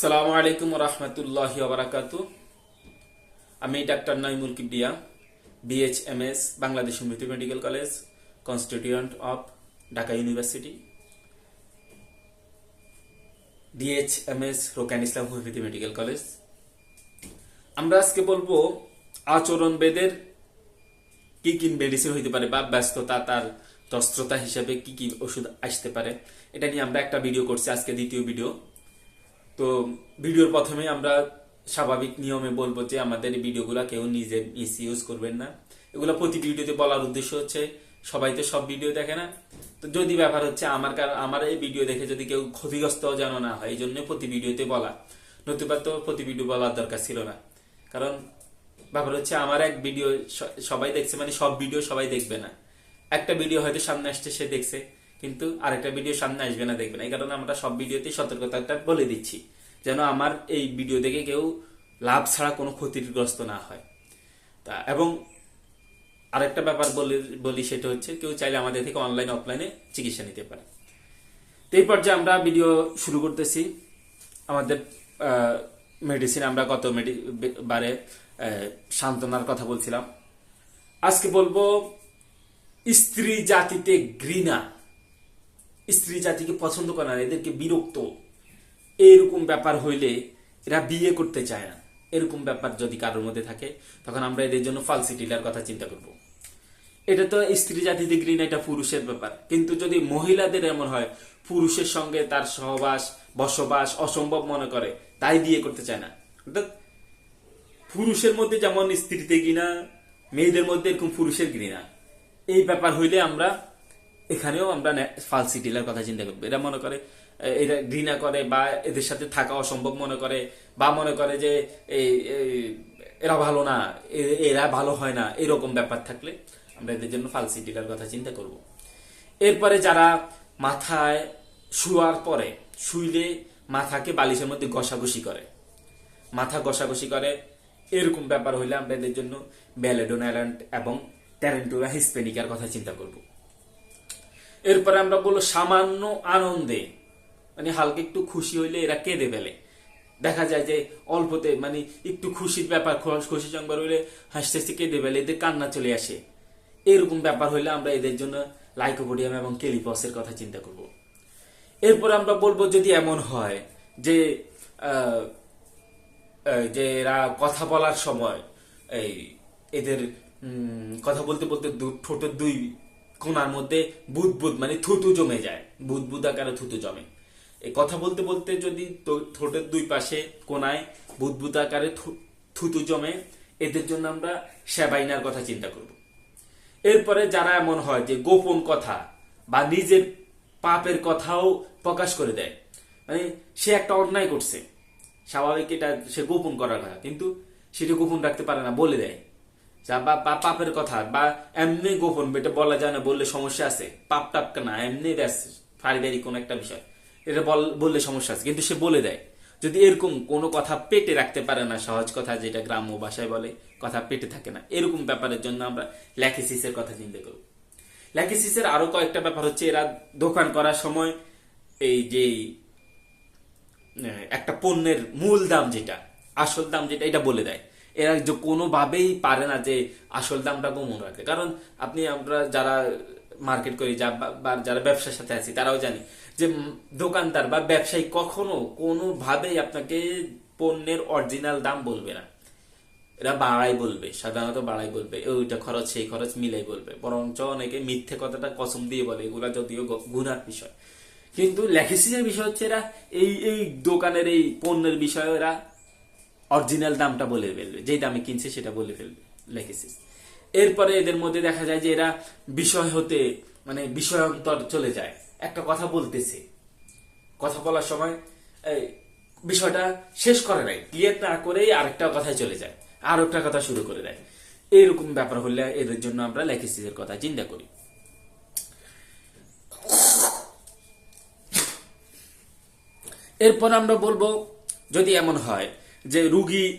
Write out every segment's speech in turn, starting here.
সালামু আলাইকুম রহমতুল্লাহ বারাকাতু। আমি ডাক্তার নাইমুল কিবরিয়া বিএইচএমএস বাংলাদেশ মৃত্যু medical college constituent of Dhaka university. DHMS Rokan Islam হুফিদি medical college. আমরা আজকে বলব আচরণ বেদের কি কি মেডিসিন হইতে পারে বা ব্যস্ততা তার তস্ত্রতা হিসেবে কি কি ওষুধ আসতে পারে। এটা নিয়ে আমরা একটা ভিডিও করছি, আজকে দ্বিতীয় ভিডিও তো ভিডিওর প্রথমে আমরা স্বাভাবিক নিয়মে বলব যে আমাদের ভিডিওগুলো কেউ নিজে মিস ইউজ করবেন না। এগুলো প্রতি ভিডিওতে বলার উদ্দেশ্য হচ্ছে সবাই তো সব ভিডিও দেখে না। তো যদি ব্যাপার হচ্ছে আমার কার- আমার এই ভিডিও দেখে যদি কেউ ক্ষতিগ্রস্ত যেন না হয় এই জন্য প্রতি ভিডিওতে বলা। নতুবা তো প্রতি ভিডিও বলার দরকার ছিল না। কারণ ব্যাপার হচ্ছে আমার এক ভিডিও সবাই দেখছে মানে সব ভিডিও সবাই দেখবে না। একটা ভিডিও হয়তো সামনে আসছে, সে দেখছে। কিন্তু আরেকটা ভিডিও সামনে আসবে না, দেখবে না। এই কারণে আমরা সব ভিডিওতে সতর্কতাটা বলে দিচ্ছি। যেন আমার এই ভিডিও দেখে কেউ লাভ ছাড়া কোনো ক্ষতিগ্রস্ত না হয়। তা, এবং আরেকটা ব্যাপার বলি বলি সেটা হচ্ছে কেউ চাইলে আমাদের থেকে অনলাইন অফলাইনে চিকিৎসা নিতে পারে। তো এই পর্যায়ে আমরা ভিডিও শুরু করতেছি। আমাদের মেডিসিন আমরা গত বারে সান্ত্বনার কথা বলছিলাম। আজকে বলব স্ত্রী জাতিতে ঘৃণা। স্ত্রী জাতিকে পছন্দ করে না, এদেরকে বিরক্ত। এরকম ব্যাপার হইলে এরা বিয়ে করতে চায় না। এরকম ব্যাপার যদি কারোর মধ্যে থাকে, তখন আমরা এদের জন্য ফালসিটিলার কথা চিন্তা করব। এটা তো স্ত্রী জাতি জাতিতে ঘৃণা, এটা পুরুষের ব্যাপার। কিন্তু যদি মহিলাদের এমন হয়, পুরুষের সঙ্গে তার সহবাস, বসবাস অসম্ভব মনে করে, তাই বিয়ে করতে চায় না। অর্থাৎ পুরুষের মধ্যে যেমন স্ত্রীতে ঘৃণা, মেয়েদের মধ্যে এরকম পুরুষের ঘৃণা। এই ব্যাপার হইলে আমরা এখানেও আমরা ফালসিটিলার কথা চিন্তা করব। এরা মনে করে এরা ঘৃণা করে বা এদের সাথে থাকা অসম্ভব মনে করে বা মনে করে যে এরা ভালো না এরা ভালো হয় না, এরকম ব্যাপার থাকলে আমরা এদের জন্য ফালসিটিলার কথা চিন্তা করব। এরপরে যারা মাথায় শুয়ার পরে, শুইলে মাথাকে বালিশের মধ্যে ঘষাঘষি করে। মাথা ঘষাঘষি করে, এরকম ব্যাপার হইলে আমরা এদের জন্য ব্যালেডোনাল্যান্ড এবং ট্যারেন্টুরা হিসপেনিকার কথা চিন্তা করব। এরপরে আমরা বলব সামান্য আনন্দে। মানে হালকা একটু খুশি হইলে এরা কেঁদে ফেলে। দেখা যায় যে অল্পতে মানে একটু খুশির ব্যাপার, খুশি সংবার হইলে হাসতে হাসতে কেঁদে ফেলে, এদের কান্না চলে আসে। এরকম ব্যাপার হইলে আমরা এদের জন্য লাইকোপোডিয়াম এবং কেলিপসের কথা চিন্তা করব। এরপর আমরা বলব যদি এমন হয় যে যে এরা কথা বলার সময় এই এদের কথা বলতে বলতে ঠোঁটের দুই কোনার মধ্যে বুদবুদ মানে থুতু জমে যায়। বুদবুদ আকারে থুতু জমে। এই কথা বলতে বলতে যদি ঠোঁটের দুই পাশে কোনায় বুদবুদ আকারে থু- থুতু জমে, এদের জন্য আমরা সেবাইনার কথা চিন্তা করব। এরপরে যারা এমন হয় যে গোপন কথা বা নিজের পাপের কথাও প্রকাশ করে দেয় মানে সে একটা অন্যায় করছে, স্বাভাবিক এটা সে গোপন করার কথা, কিন্তু সেটা গোপন রাখতে পারে না বলে দেয়। যা, বা পাপের কথা, বা, এমনি গোপন এটা বলা যায় না, বললে সমস্যা আছে। পাপ টাপ না, এমনি ব্যাস পারিবারিক কোন একটা বিষয়। এটা বল- বললে সমস্যা আছে, কিন্তু সে বলে দেয়। যদি এরকম কোনো কথা পেটে রাখতে পারে না, সহজ কথা যেটা গ্রাম্য ভাষায় বলে, কথা পেটে থাকে না। এরকম ব্যাপারের জন্য আমরা ল্যাকিসিসের কথা চিন্তা করব ল্যাকিসিসের আরও কয়েকটা ব্যাপার হচ্ছে, এরা দোকান করার সময় এই যে একটা পণ্যের মূল দাম যেটা, আসল দাম যেটা, এটা বলে দেয়। এরা যে কোনোভাবেই পারে না যে আসল দামটা গোমন রাখতে কারণ আপনি, আমরা যারা মার্কেট করি, যা বা- যারা ব্যবসার সাথে আছি, তারাও জানি যে দোকানদার বা ব্যবসায়ী কখনো কোনোভাবেই আপনাকে পণ্যের অরিজিনাল দাম বলবে না। এরা বাড়াই বলবে, সাধারণত বাড়াই বলবে ওইটা খরচ, সেই খরচ, মিলাই বলবে। বরঞ্চ অনেকে মিথ্যে কথাটা কসম দিয়ে বলে, এগুলা যদিও গ- গুনার বিষয়। কিন্তু লেখিসিসের বিষয় হচ্ছে এরা, এই এই দোকানের, এই পণ্যের বিষয়ে এরা অরিজিনাল দামটা বলে ফেলবে। যেই দামে কিনছে সেটা বলে ফেলবে লেখিসিস এরপরে এদের মধ্যে দেখা যায় যে এরা বিষয় হতে মানে বিষয়ান্তর চলে যায়। একটা কথা বলতেছে। কথা বলার সময় বিষয়টা শেষ করে নাই। ক্লিয়ার না করেই আরেকটা কথায় চলে যায় আর একটা কথা শুরু করে দেয়। এইরকম ব্যাপার হলে এদের জন্য আমরা লেখিসিসের কথা চিন্তা করি। এরপর আমরা বলব, যদি এমন হয় যে রুগী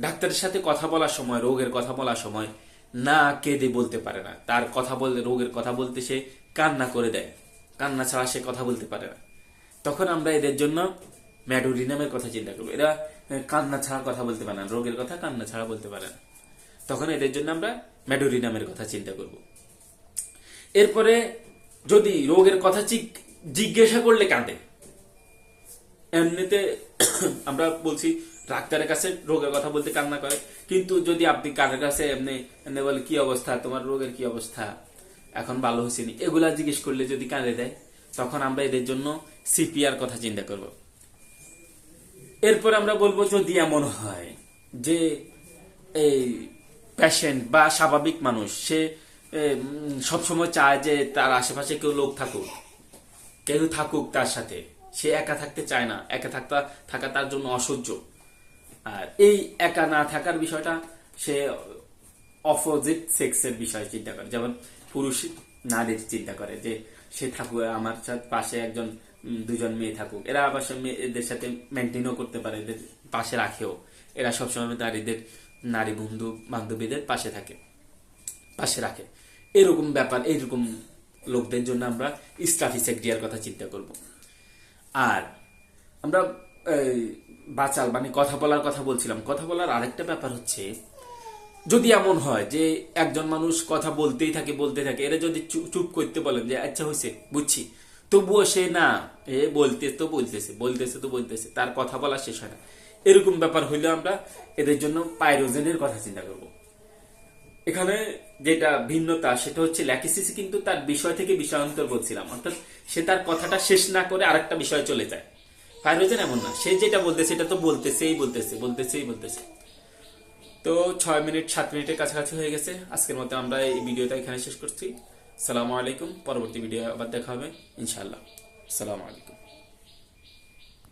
ডাক্তারের সাথে কথা বলার সময়, রোগের কথা বলার সময় না কেঁদে বলতে পারে না। তার কথা বলতে রোগের কথা বলতে সে কান্না করে দেয়। কান্না ছাড়া সে কথা বলতে পারে না। তখন আমরা এদের জন্য ম্যাডোরিনামের কথা চিন্তা করব। এরা কান্না ছাড়া কথা বলতে পারে না। রোগের কথা কান্না ছাড়া বলতে পারে না। তখন এদের জন্য আমরা ম্যাডোরিনামের কথা চিন্তা করব। এরপরে যদি রোগের কথা জিজ্ঞাসা করলে কাঁদে। এমনিতে আমরা বলছি ডাক্তারের কাছে রোগের কথা বলতে কান্না করে। কিন্তু যদি আপনি কারের কাছে এমনি এমনি বলে, কি অবস্থা? তোমার রোগের কি অবস্থা? এখন ভালো হয়েছে নি? এগুলা জিজ্ঞেস করলে যদি কাঁদে দেয়, তখন আমরা এদের জন্য সিপিআর কথা চিন্তা করব। এরপর আমরা বলব যদি এমন হয় যে এই প্যাশেন্ট বা স্বাভাবিক মানুষ, সে সবসময় চায় যে তার আশেপাশে কেউ লোক থাকুক, কেউ থাকুক তার সাথে। সে একা থাকতে চায় না। একা থাকতে, থাকা তার জন্য অসহ্য। আর এই একা না থাকার বিষয়টা সে অপোজিট সেক্সের বিষয় চিন্তা করে। যেমন পুরুষ নারীর চিন্তা করে যে, সে থাকুক, আমার পাশে একজন দুজন মেয়ে থাকুক। এরা আবার এদের সাথে মেনটেনও করতে পারে, এদের পাশে রাখেও। এরা সবসময় নারীদের, নারী বন্ধু বান্ধবীদের পাশে থাকে, পাশে রাখে। এরকম ব্যাপার এইরকম লোকদের জন্য আমরা স্টাফিসেক্রিয়ার কথা চিন্তা করব। আর আমরা বাচাল মানে কথা বলার কথা বলছিলাম। কথা বলার আরেকটা ব্যাপার হচ্ছে, যদি এমন হয় যে একজন মানুষ কথা বলতেই থাকে বলতে থাকে, এরা যদি চুপ করতে বলেন যে আচ্ছা হয়েছে বুঝছি। তবুও সে না, এ বলতে তো বলতেছে বলতেছে তো বলতেছে, তার কথা বলা শেষ হয় না। এরকম ব্যাপার হইলে আমরা এদের জন্য পাইরোজেনের কথা চিন্তা করব। এখানে যেটা ভিন্নতা, সেটা হচ্ছে ল্যাকিসিসি কিন্তু তার বিষয় থেকে বিষয়ান্তর বলছিলাম। অর্থাৎ সে তার কথাটা শেষ না করে আরেকটা বিষয় চলে যায়। পাইরোজেন এমন না। সে যেটা বলতেছে সেটা তো বলতেছেই, বলতেছে বলতেছেই, বলতেছে। তো ছয় মিনিট, সাত মিনিটের কাছাকাছি হয়ে গেছে। আজকের মতো আমরা এই ভিডিওটা এখানে শেষ করছি। সালামু আলাইকুম। পরবর্তী ভিডিও আবার দেখা হবে ইনশাল্লাহ সালামু আলাইকুম।